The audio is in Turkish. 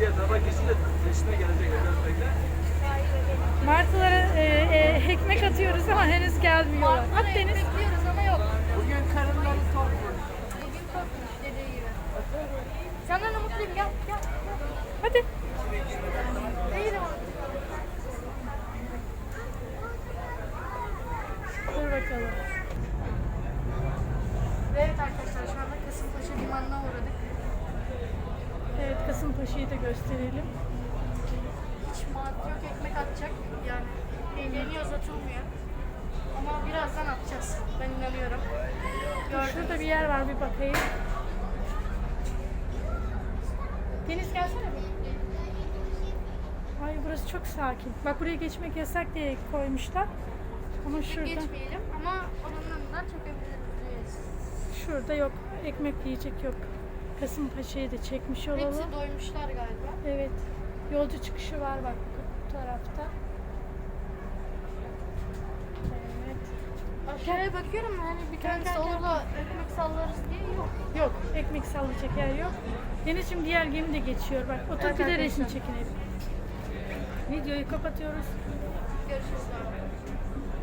Diğer tarafa geçsin de seçime gelecek. Bekle. Martılara e, e, ekmek atıyoruz ama henüz gelmiyorlar. At Deniz. Bekliyoruz ama yok. Bugün karınları tok. Bugün korkmuş dediği gibi. Senden de mutluyum gel gel. Hadi. Değilim. Dur bakalım. Kasımpaşa'yı da gösterelim. Hiç mantı yok ekmek atacak. Yani eğleniyoruz atılmıyor. Ama birazdan atacağız. Ben inanıyorum. Gördüm. Şurada bir yer var bir bakayım. Deniz gelsene bir. Ay burası çok sakin. Bak buraya geçmek yasak diye koymuşlar. Ama şurada, Geçmeyelim ama oranın önünden çekebiliriz. şurada yok. Ekmek yiyecek yok. Kasımpaşa'yı da çekmiş olalım. Hepsi doymuşlar galiba. Evet. Yolcu çıkışı var bak bu tarafta. Evet. Aşağıya bakıyorum hani bir tanesi gel, gel. olur da ekmek sallarız diye yok. Yok. Ekmek sallayacak yer yok. Denizciğim diğer gemi de geçiyor. Bak otur Evet bir de resim çekinelim. Videoyu kapatıyoruz.